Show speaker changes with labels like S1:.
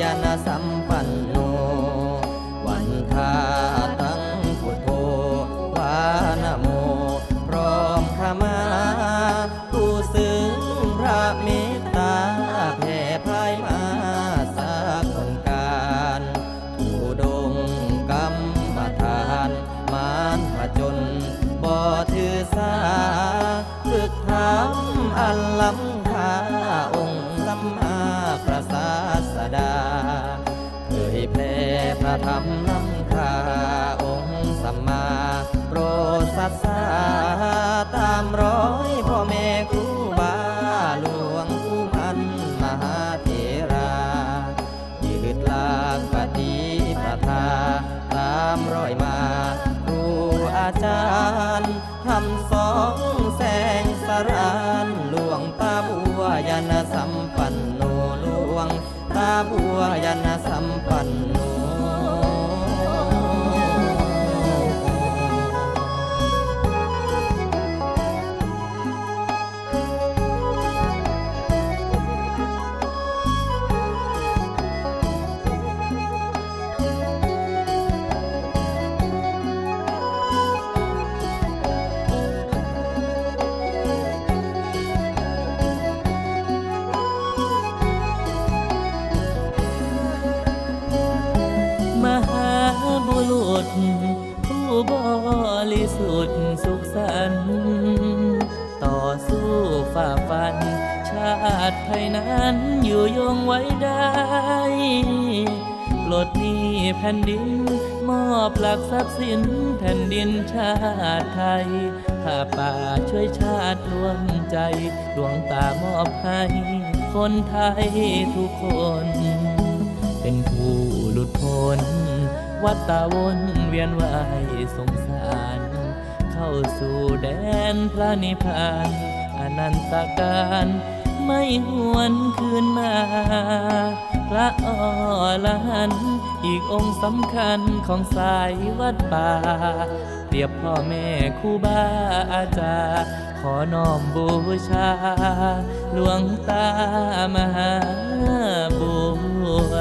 S1: ยานสัมปันโน วันทาตั้งพุทโธวานโม พร้อมขมาผู้ซึ่งพระเมตตาแผ่พายมาสักองการทูดงกรรมมาทานมานผจญบ่ถือสาฝึกทำอัลลัมทาองค์สัมมาประสาสดา ธรรมนำคาองค์สัมมาโปรดสัสสาตามร้อยพ่อแม่ครูบาหลวงผู้มันมหาเถรายืดลากปฏิปทาตามรอยมา ครูอาจารย์ทำสอง
S2: รุษผู้บริสุทธิ์สุขสันต์ต่อสู้ฝ่าฟัน ชาติไทยนั้นอยู่ยงไว้ได้ปลดหนี้แผ่นดิน มอบหลักทรัพย์สินแผ่นดินชาติไทยข้าป่าช่วยชาติรวมใจดวงตามอบให้คนไทยทุกคน เป็นผู้หลุดพ้น วัฏฏะวนเวียนว่ายสงสาร เข้าสู่แดนพระนิพพานอนันตการไม่หวนคืนมา พระอรหันต์อีกองค์สำคัญของสายวัดป่า เปรียบพ่อแม่ครูบาอาจารย์ ขอน้อมบูชา หลวงตามหาบัว